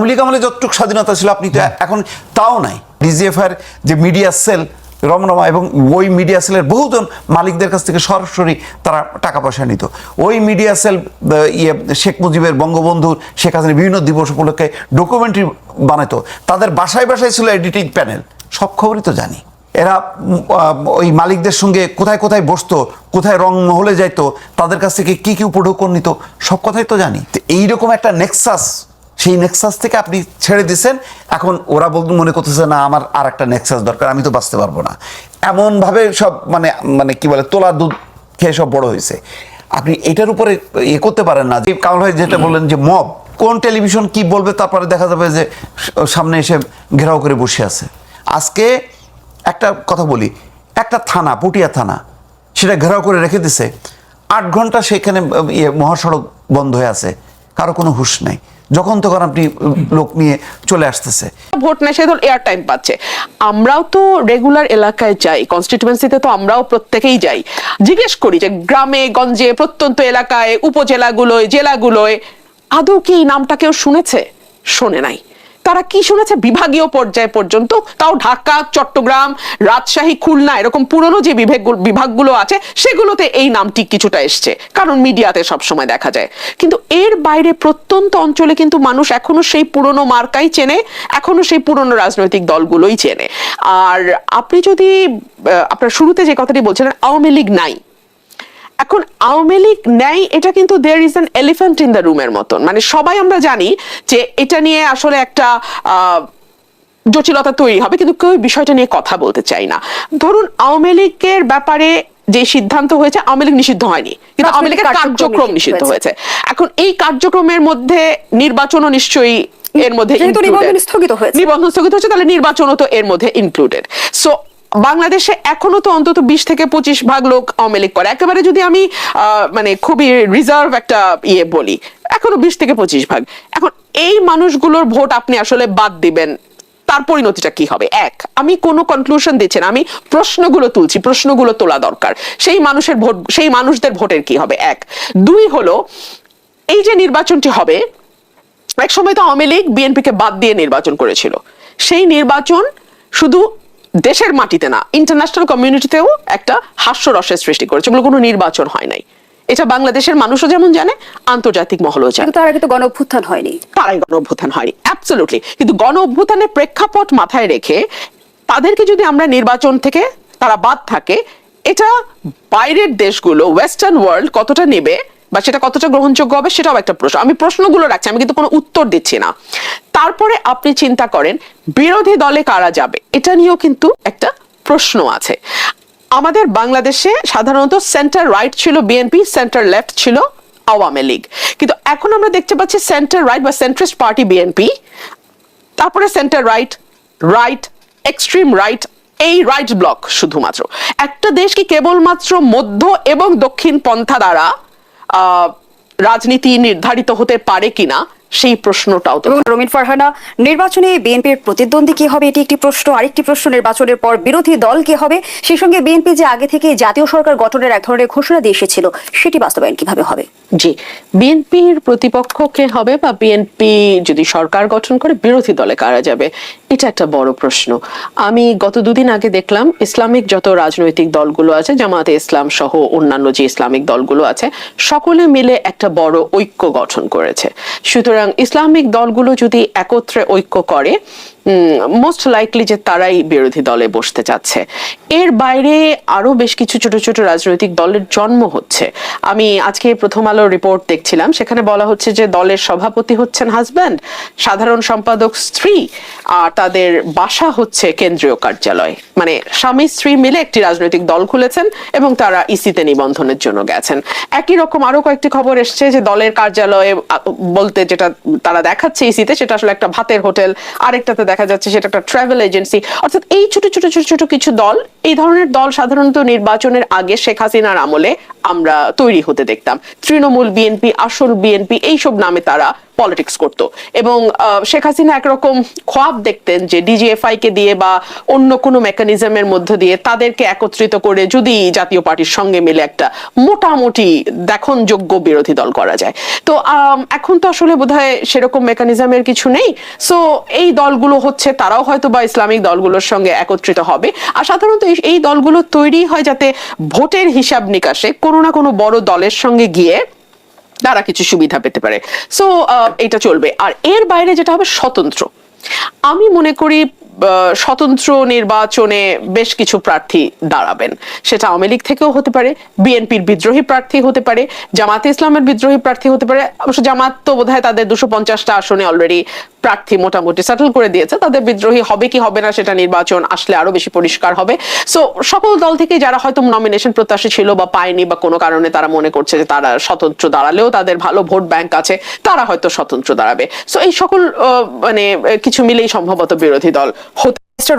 আওয়ামী লীগ আমলে যতটুকু স্বাধীনতা ছিল আপনি তো এখন তাও নাই। ডিজিএফআর যে মিডিয়া সেল রমরমা এবং ওই মিডিয়া সেলের বহুজন মালিকদের কাছ থেকে সরাসরি তারা টাকা পয়সা নিত। ওই মিডিয়া সেল ইয়ে শেখ মুজিবের বঙ্গবন্ধুর শেখ হাসিনা বিভিন্ন দিবস উপলক্ষে ডকুমেন্টারি বানাতো তাদের বাসায় বাসায় ছিল এডিটিং প্যানেল সব খবরই তো জানি। এরা ওই মালিকদের সঙ্গে কোথায় কোথায় বসতো কোথায় রং মহলে যাইতো তাদের কাছ থেকে কি কি উপঢৌকন নিত সব কথাই তো জানি। তো এইরকম একটা নেক্সাস সেই নেক্সাস থেকে আপনি ছেড়ে দিছেন, এখন ওরা বলতে মনে করতেছে, না, আমার আর একটা নেক্সাস দরকার, আমি তো বাঁচতে পারব না। এমনভাবে সব মানে মানে কি বলে, তোলা দুধ খেয়ে সব বড় হয়েছে। আপনি এটার উপরে ইয়ে করতে পারেন না। যে কামাল ভাই যেটা বললেন যে মব, কোন টেলিভিশন কি বলবে তারপরে দেখা যাবে যে সামনে এসে ঘেরাও করে বসে আছে। আজকে একটা কথা বলি, একটা থানা, পটিয়া থানা, সেটা ঘেরাও করে রেখে দিছে। আট ঘণ্টা সেখানে ইয়ে মহাসড়ক বন্ধ হয়ে আছে, কারও কোনো হুঁশ নাই। যখন তখন আপনি লোক নিয়ে চলে আসতেছে। ভোট নেয়, সে ধর এয়ার টাইম পাচ্ছে। আমরাও তো রেগুলার এলাকায় যাই কনস্টিটুয়েন্সিতে তো আমরাও প্রত্যেকেই যাই। জিজ্ঞেস করি যে গ্রামে, গঞ্জে, প্রত্যন্ত এলাকায়, উপজেলাগুলোয়, জেলাগুলোয়, আদৌ কি এই নামটা কেউ শুনেছে? শোনে নাই। তারা কি শুনেছে? বিভাগীয় পর্যায়ে পর্যন্ত, তাও ঢাকা, চট্টগ্রাম, রাজশাহী, খুলনা, এরকম পুরনো যে বিভাগ বিভাগগুলো আছে, সেগুলোতে এই নামটি কিছুটা এসছে, কারণ মিডিয়াতে সবসময় দেখা যায়। কিন্তু এর বাইরে প্রত্যন্ত অঞ্চলে কিন্তু মানুষ এখনও সেই পুরনো মার্কাই চেনে, এখনও সেই পুরনো রাজনৈতিক দলগুলোই চেনে। আর আপনি যদি আপনার শুরুতে যে কথাটি বলছিলেন, আওয়ামী লীগ নাই এখন আওয়ামী লীগ নেই এটা কিন্তু there is an elephant in the রুমের মতন। মানে সবাই আমরা জানি যে এটা নিয়ে আসলে একটা জটিলতা তৈরি হবে কিন্তু কেউ বিষয়টা নিয়ে কথা বলতে চাই না। ধরুন আওয়ামী লীগের ব্যাপারে যে সিদ্ধান্ত হয়েছে আওয়ামী লীগ নিষিদ্ধ হয়নি কিন্তু আওয়ামী লীগের কার্যক্রম নিষিদ্ধ হয়েছে। এখন এই কার্যক্রমের মধ্যে নির্বাচনও নিশ্চয়ই এর মধ্যে নিবন্ধন স্থগিত হয়েছে। নিবন্ধন স্থগিত হচ্ছে তাহলে নির্বাচনও তো এর মধ্যে ইনক্লুডেড সো বাংলাদেশে এখনও তো অন্তত বিশ থেকে পঁচিশ ভাগ লোক আওয়ামী লীগ করে। একেবারে যদি আমি মানে খুবই রিজার্ভ একটা ইয়ে বলি, এখনও বিশ থেকে পঁচিশ ভাগ। এখন এই মানুষগুলোর ভোট আপনি আসলে বাদ দিবেন, তার পরিণতিটা কি হবে? এক, আমি কোনো কনক্লুশন দিচ্ছি না, আমি প্রশ্নগুলো তুলছি, প্রশ্নগুলো তোলা দরকার। সেই মানুষের ভোট, সেই মানুষদের ভোটের কি হবে? এক, দুই হলো, এই যে নির্বাচনটি হবে, এক সময় তো আওয়ামী লীগ বিএনপিকে বাদ দিয়ে নির্বাচন করেছিল। সেই নির্বাচন শুধু দেশের মাটিতে না ইন্টারন্যাশনাল কমিউনিটিতেও একটা হাস্যরসের সৃষ্টি করেছে বলে কোনো নির্বাচন হয় নাই। এটা বাংলাদেশের মানুষও যেমন জানে আন্তর্জাতিক মহলও জানে। তার আগে তো গণ অভ্যুত্থান হয়নি। তারাই গণ অভ্যুত্থান হয়নি অ্যাবসলুটলি কিন্তু গণ অভ্যুত্থানের প্রেক্ষাপট মাথায় রেখে তাদেরকে যদি আমরা নির্বাচন থেকে তারা বাদ থাকে এটা বাইরের দেশগুলো ওয়েস্টার্ন ওয়ার্ল্ড কতটা নেবে বা সেটা কতটা গ্রহণযোগ্য হবে সেটাও একটা প্রশ্ন। আমি প্রশ্নগুলো রাখছি আমি কিন্তু কোনো উত্তর দিচ্ছি না। তারপরে আপনি চিন্তা করেন, বিরোধী দলে কারা যাবে? এটা নিয়েও কিন্তু একটা প্রশ্ন আছে। আমাদের বাংলাদেশে সাধারণত সেন্টার রাইট ছিল বিএনপি সেন্টার লেফট ছিল আওয়ামী লীগ। কিন্তু এখন আমরা দেখতে পাচ্ছি সেন্টার রাইট বা সেন্ট্রিস্ট পার্টি বিএনপি তারপরে centre right right extreme right এই রাইট ব্লক শুধুমাত্র। একটা দেশ কি কেবলমাত্র মধ্য এবং দক্ষিণ পন্থা দ্বারা রাজনীতি নির্ধারিত হতে পারে কিনা সেই প্রশ্নটাও। তো রমিন ফারহানা, নির্বাচনে বিএনপির প্রতিদ্বন্দ্বী কি হবে এটি একটি প্রশ্ন, আরেকটি প্রশ্ন, নির্বাচনের পর বিরোধী দল কি হবে? সেই সঙ্গে বিএনপি যে আগে থেকে জাতীয় সরকার গঠনের এক ধরনের ঘোষণা দিয়ে এসেছিল, সেটি বাস্তবায়ন কীভাবে হবে? জি, বিএনপির প্রতিপক্ষ কে হবে বা বিএনপি যদি সরকার গঠন করে, বিরোধী দলে কারা যাবে? এটা একটা বড় প্রশ্ন। আমি গত দুদিন আগে দেখলাম, ইসলামিক যত রাজনৈতিক দলগুলো আছে, জামাতে ইসলাম সহ অন্যান্য যে ইসলামিক দলগুলো আছে, সকলে মিলে একটা বড় ঐক্য গঠন করেছে। সুতরাং ইসলামিক দলগুলো যদি একত্রে ঐক্য করে মোস্ট লাইকলি যে তারাই বিরোধী দলে বসতে চাচ্ছে। এর বাইরে আরও বেশ কিছু ছোট ছোট রাজনৈতিক দলের জন্ম হচ্ছে। আমি আজকে প্রথম আলোর রিপোর্ট দেখছিলাম, সেখানে বলা হচ্ছে যে দলের সভাপতি হচ্ছেন হাজব্যান্ড সাধারণ সম্পাদক স্ত্রী, আর তাদের বাসা হচ্ছে কেন্দ্রীয় কার্যালয়। মানে স্বামী স্ত্রী মিলে একটি রাজনৈতিক দল খুলেছেন এবং তারা ইসিতে নিবন্ধনের জন্য গেছেন। একই রকম আরও কয়েকটি খবর এসছে যে দলের কার্যালয়ে বলতে যেটা তারা দেখাচ্ছে ইসিতে, সেটা আসলে একটা ভাতের হোটেল, আরেকটাতে দেখা যাচ্ছে সেটা একটা ট্রাভেল এজেন্সি অর্থাৎ এই ছোট ছোট ছোট ছোট কিছু দল, এই ধরনের দল সাধারণত নির্বাচনের আগে শেখ হাসিনার আমলে আমরা তৈরি হতে দেখতাম। তৃণমূল, বিএনপি, আসল বিএনপি, এইসব নামে তারা পলিটিক্স করতো। এবং শেখ হাসিনা একরকম খোয়াব দেখতেন যে ডিজিএফআই কে দিয়ে বা অন্য কোনো মেকানিজমের মধ্য দিয়ে তাদেরকে একত্রিত করে যদি জাতীয় পার্টির সঙ্গে মিলে একটা মোটামুটি দেখনযোগ্য বিরোধী দল করা যায়। তো এখন তো আসলে বোধহয় সেরকম মেকানিজমের কিছু নেই। সো, এই দলগুলো হচ্ছে, তারাও হয়তো বা ইসলামিক দলগুলোর সঙ্গে একত্রিত হবে। আর সাধারণত এই দলগুলো তৈরি হয় যাতে ভোটের হিসাব নিকাশে কোনো না কোনো বড় দলের সঙ্গে গিয়ে তারা কিছু সুবিধা পেতে পারে। সো এটা চলবে। আর এর বাইরে যেটা হবে, স্বতন্ত্র। আমি মনে করি স্বতন্ত্র নির্বাচনে বেশ কিছু প্রার্থী দাঁড়াবেন। সেটা আওয়ামী লীগ থেকেও হতে পারে, বিএনপির বিদ্রোহী প্রার্থী হতে পারে, জামাতে ইসলামের বিদ্রোহী প্রার্থী হতে পারে। অবশ্য জামাত তো বোধহয় তাদের দুশো পঞ্চাশটা আসনে অলরেডি প্রার্থী মোটামুটি সেটেল করে দিয়েছে। তাদের বিদ্রোহী হবে কি হবে না সেটা নির্বাচন আসলে আরও বেশি পরিষ্কার হবে। সো সকল দল থেকে যারা হয়তো নমিনেশন প্রত্যাশী ছিল বা পায়নি বা কোনো কারণে তারা মনে করছে যে তারা স্বতন্ত্র দাঁড়ালেও তাদের ভালো ভোট ব্যাংক আছে, তারা হয়তো স্বতন্ত্র দাঁড়াবে। সো এই সকল মানে কিছু মিলেই সম্ভবত বিরোধী দল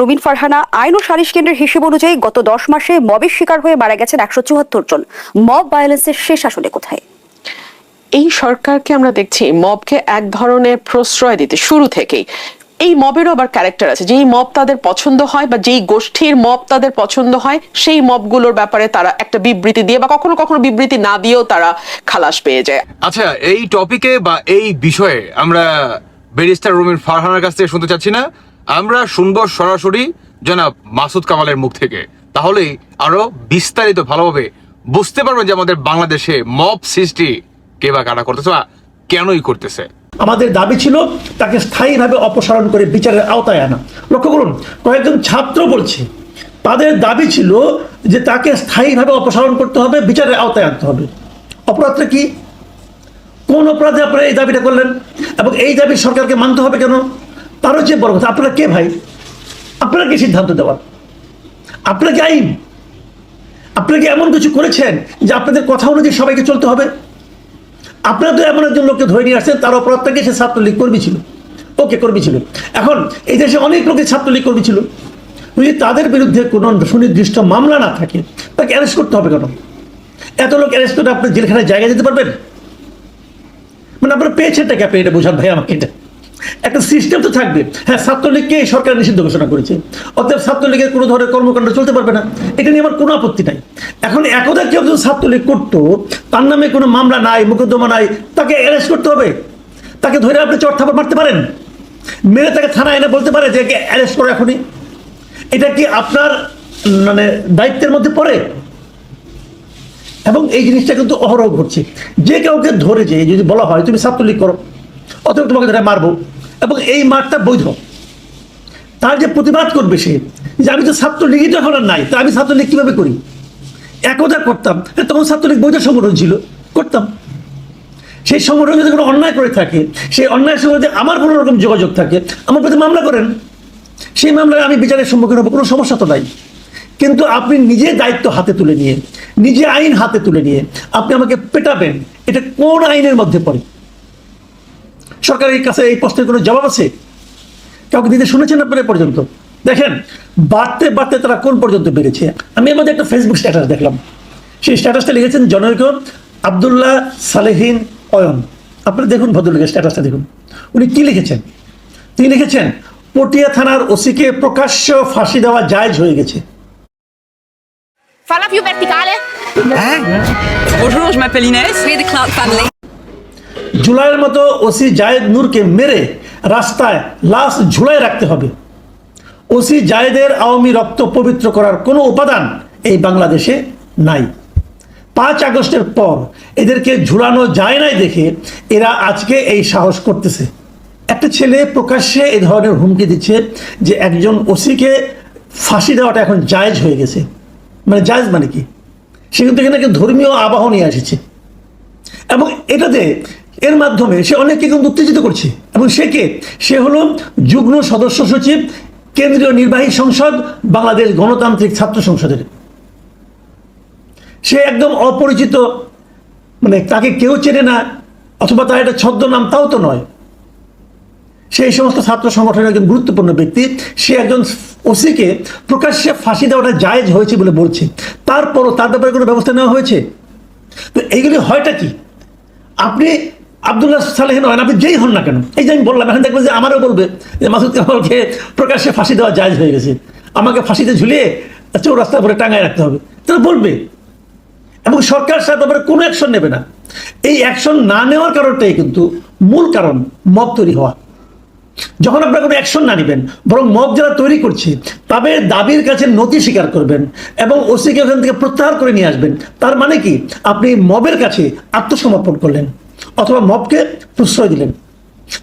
রুবিন ফারহানা আইন ও সালিশ কেন্দ্রের হিসেব অনুযায়ী গত দশ মাসে মবের শিকার হয়ে মারা গেছেন একশো চুয়াত্তর জন। মব ভায়োলেন্সের শেষ আসলে কোথায়? এই সরকারকে আমরা দেখছি মবকে এক ধরনের প্রশ্রয় দিতে শুরু থেকেই। এই মবেরও আবার ক্যারেক্টার আছে যেই মব তাদের পছন্দ হয় বা যেই গোষ্ঠীর মব তাদের পছন্দ হয় সেই মবগুলোর ব্যাপারে তারা একটা বিবৃতি দিয়ে বা কখনো কখনো বিবৃতি না দিয়েও তারা খালাস পেয়ে যায়। আচ্ছা এই টপিকে বা এই বিষয়ে আমরা ব্যারিস্টার রুমিন ফারহানার কাছ থেকে শুনতে চাচ্ছি না। আমরা শুনব সরাসরি জনাব মাসুদ কামালের মুখ থেকে। তাহলেই আরও বিস্তারিত ভালোভাবে বুঝতে পারবেন যে আমাদের বাংলাদেশে মব সৃষ্টি কে বা কারা করতেছে বা কেনই করতেছে। আমাদের দাবি ছিল তাকে স্থায়ীভাবে অপসারণ করে বিচারের আওতায় আনা। লক্ষ্য করুন, কয়েকজন ছাত্র বলছে, তাদের দাবি ছিল যে তাকে স্থায়ীভাবে অপসারণ করতে হবে, বিচারের আওতায় আনতে হবে। অপরাধটা কি? কোন অপরাধে আপনারা এই দাবিটা করলেন? এবং এই দাবি সরকারকে মানতে হবে কেন? তারও যে বড় কথা, আপনারা কে ভাই? আপনারা কি সিদ্ধান্ত দেওয়ার? আপনারা কি আইন? আপনারা কি এমন কিছু করেছেন যে আপনাদের কথা অনুযায়ী সবাইকে চলতে হবে? আপনারা তো এমন একজন লোককে ধরে নিয়ে আসছেন, তার অপরাধ থেকে সে ছাত্রলীগ কর্মী ছিল। ওকে কর্মী ছিল। এখন এই দেশে অনেক লোকের ছাত্রলীগ কর্মী ছিল। যদি তাদের বিরুদ্ধে কোনো সুনির্দিষ্ট মামলা না থাকে, তাকে অ্যারেস্ট করতে হবে কেন? এত লোক অ্যারেস্ট করে আপনি জেলখানায় জায়গা দিতে পারবেন? মানে আপনারা পেয়েছেনটাকে আপনি এটা বোঝান ভাই আমাকে এটা? একটা সিস্টেম তো থাকবে। হ্যাঁ ছাত্রলীগকে এই সরকার নিষিদ্ধ ঘোষণা করেছে। অতএব ছাত্রলীগের কোনো ধরনের কর্মকাণ্ড চলতে পারবে না। এটা নিয়ে আমার কোনো আপত্তি নাই। এখন একদা কেউ যদি ছাত্রলীগ করতো, তার নামে কোনো মামলা নাই, মোকদ্দমা নাই, তাকে অ্যারেস্ট করতে হবে। তাকে ধরে আপনি চট থাপড় মারতে পারেন। মেরে তাকে থানায় এনে বলতে পারে যে অ্যারেস্ট করো এখনই। এটা কি আপনার মানে দায়িত্বের মধ্যে পড়ে? এবং এই জিনিসটা কিন্তু অহরহ ঘটছে। যে কাউকে ধরে যে, যদি বলা হয়, তুমি ছাত্রলীগ করো, অথবা তোমাকে ধরে মারবো। এবং এই মাঠটা বৈধ। তার যে প্রতিবাদ করবে সে, যে আমি তো ছাত্রলীগই তো এখন নাই, তা আমি ছাত্রলীগ কীভাবে করি? একদা করতাম তখন ছাত্রলীগ বৈধ সংগঠন ছিল, করতাম। সেই সংগঠন যদি কোনো অন্যায় করে থাকে, সেই অন্যায়ের সঙ্গে যদি আমার কোনো রকম যোগাযোগ থাকে, আমার প্রতি মামলা করেন। সেই মামলায় আমি বিচারের সম্মুখীন হব, কোনো সমস্যা তো নাই। কিন্তু আপনি নিজে দায়িত্ব হাতে তুলে নিয়ে নিজে আইন হাতে তুলে নিয়ে, আপনি আমাকে পেটাবেন, এটা কোন আইনের মধ্যে পড়ে? সরকারের কাছে এই প্রশ্নের কোনো জবাব আছে? কাউকে দিতে শুনেছেন আপনারা পর্যন্ত? দেখেন বাড়তে বাড়তে তারা কোন পর্যন্ত বেড়েছে? আমি আমাদের একটা ফেসবুক স্ট্যাটাস দেখলাম। সেই স্ট্যাটাসটা লিখেছেন জনৈক আবদুল্লাহ সালেহীন অয়ন। আপনারা দেখুন ভদ্রলোকের স্ট্যাটাসটা দেখুন। উনি কি লিখেছেন? তিনি লিখেছেন পটিয়া থানার ওসিকে প্রকাশ্য ফাঁসি দেওয়া জায়জ হয়ে গেছে। Più verticale. Bonjour, je m'appelle Inès. Vedi Cloud Family. জুলাইয়ের মতো ওসি জায়েদ নূরকে মেরে রাস্তায় লাশ ঝুলাই রাখতে হবে। ওসি জায়েদের আওয়ামী রক্ত পবিত্র করার কোনো উপাদান এই বাংলাদেশে নাই। পাঁচ আগস্টের পর এদেরকে ঝুলানো যায় নাই দেখে এরা আজকে এই সাহস করতেছে। একটা ছেলে প্রকাশ্যে এ ধরনের হুমকি দিচ্ছে যে একজন ওসিকে ফাঁসি দেওয়াটা এখন জায়েজ হয়ে গেছে। মানে জায়েজ মানে কি? সে কিন্তু এখানে একটা ধর্মীয় আবাহ নিয়ে এসেছে। এবং এটাতে এর মাধ্যমে সে অনেককে কিন্তু উত্তেজিত করছে। এবং সে কে? সে হলো যুগ্ম সদস্য সচিব, কেন্দ্রীয় নির্বাহী সংসদ, বাংলাদেশ গণতান্ত্রিক ছাত্র সংসদের। সে একদম অপরিচিত মানে তাকে কেউ চেনে না, অথবা তার একটা ছদ্মনাম তাও তো নয়। সেই সমস্ত ছাত্র সংগঠনের একজন গুরুত্বপূর্ণ ব্যক্তি, সে একজন ওসিকে প্রকাশ্যে ফাঁসি দেওয়াটা জায়েজ হয়েছে বলে বলছে। তারপরও তার ব্যাপারে কোনো ব্যবস্থা নেওয়া হয়েছে? তো এইগুলি হয়টা কি? আপনি আবদুল্লাহ সালেহীন হন আপনি যেই হন না কেন? এই যে আমি বললাম, এখন দেখবেন যে আমারও বলবে যে মাসুদ কামালকে প্রকাশ্যে ফাঁসি দেওয়া জায়জ হয়ে গেছে। আমাকে ফাঁসিতে ঝুলিয়ে চৌরাস্তা করে টাঙায় রাখতে হবে। তারা বলবে। এবং সরকার সাথে ব্যাপারে কোনো অ্যাকশন নেবে না। এই অ্যাকশন না নেওয়ার কারণটাই কিন্তু মূল কারণ মব তৈরি হওয়া। যখন আপনারা কোনো অ্যাকশন না নেবেন, বরং মব যারা তৈরি করছে, তাদের দাবির কাছে নথি স্বীকার করবেন এবং ওসিকে ওখান থেকে প্রত্যাহার করে নিয়ে আসবেন। তার মানে কি? আপনি মবের কাছে আত্মসমর্পণ করলেন। অথবা মবকে প্রশ্রয় দিলেন।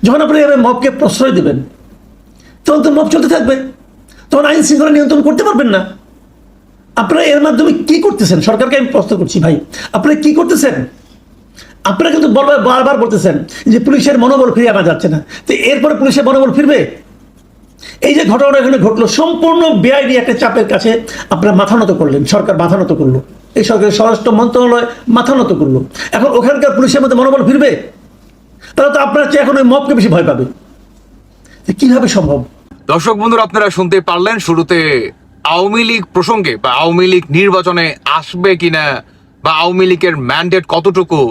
যখন আপনি এভাবে মবকে প্রশ্রয় দিবেন, তখন তো মব চলতে থাকবে। তখন আইন শৃঙ্খলা নিয়ন্ত্রণ করতে পারবেন না। আপনারা এর মাধ্যমে কি করতেছেন? সরকারকে আমি প্রশ্ন করছি, ভাই আপনারা কি করতেছেন? আপনারা কিন্তু বলবার বারবার বলতেছেন যে পুলিশের মনোবল ফিরে আনা যাচ্ছে না। তো এরপরে পুলিশের মনোবল ফিরবে? এই যে ঘটনাটা এখানে ঘটলো, সম্পূর্ণ বেআইনি একটা চাপের কাছে আপনারা মাথা নত করলেন, সরকার মাথা নত করল। এই সরকারের স্বরাষ্ট্র মন্ত্রণালয় মাথা নত করল। এখন ওখানকার পুলিশের মধ্যে মনোবল ফিরবে? তাহলে তো আপনার চেয়ে এখন ওই মবকে বেশি ভয় পাবে। কীভাবে সম্ভব? দর্শক বন্ধুরা, আপনারা শুনতে পারলেন শুরুতে আওয়ামী লীগ প্রসঙ্গে বা আওয়ামী লীগ নির্বাচনে আসবে কিনা বা আওয়ামী লীগের ম্যান্ডেট কতটুকু?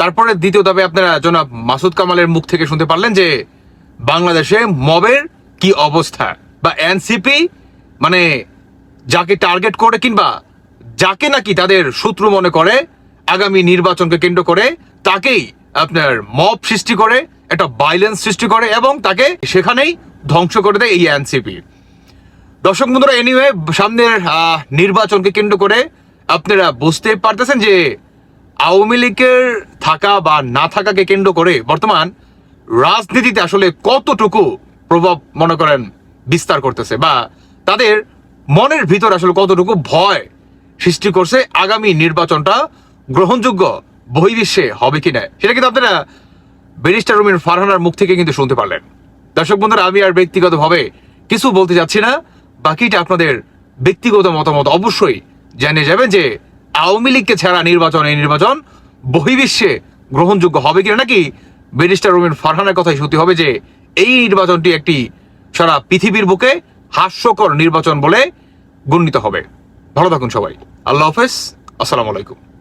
তারপরে দ্বিতীয় দাবে আপনারা জনাব মাসুদ কামালের মুখ থেকে শুনতে পারলেন যে বাংলাদেশে মবের কি অবস্থা? বা এনসিপি মানে যাকে টার্গেট করে কিংবা যাকে নাকি তাদের শত্রু মনে করে, আগামী নির্বাচনকে কেন্দ্র করে, তাকেই আপনার মব সৃষ্টি করে, একটা ভাইলেন্স সৃষ্টি করে এবং তাকে সেখানেই ধ্বংস করে দেয় এই এনসিপি দর্শক বন্ধুরা এনিওয়ে সামনের নির্বাচনকে কেন্দ্র করে আপনারা বুঝতে পারতেছেন যে আওয়ামী লীগের থাকা বা না থাকাকে কেন্দ্র করে বর্তমান রাজনীতিতে আসলে কতটুকু প্রভাব মনে করেন বিস্তার করতেছে বা তাদের মনের ভিতর আসলে কতটুকু ভয় সৃষ্টি করছে আগামী নির্বাচনটা গ্রহণযোগ্য বহির্বিশ্বে হবে কিনা সেটা কিন্তু আপনারা ব্যারিস্টার রুমিন ফারহানার মুখ থেকে কিন্তু শুনতে পারলেন। দর্শক বন্ধুরা, আমি আর ব্যক্তিগতভাবে কিছু বলতে যাচ্ছি না। বাকিটা আপনাদের ব্যক্তিগত মতামত অবশ্যই জেনে যাবেন যে আওয়ামী লীগকে ছাড়া নির্বাচন, এই নির্বাচন বহির্বিশ্বে গ্রহণযোগ্য হবে কিনা নাকি ব্যারিস্টার রুমিন ফারহানের কথাই সত্যি হবে যে এই নির্বাচনটি একটি সারা পৃথিবীর বুকে হাস্যকর নির্বাচন বলে গণ্যিত হবে। ভালো থাকুন সবাই। আল্লাহ হাফেজ। আসসালামু আলাইকুম।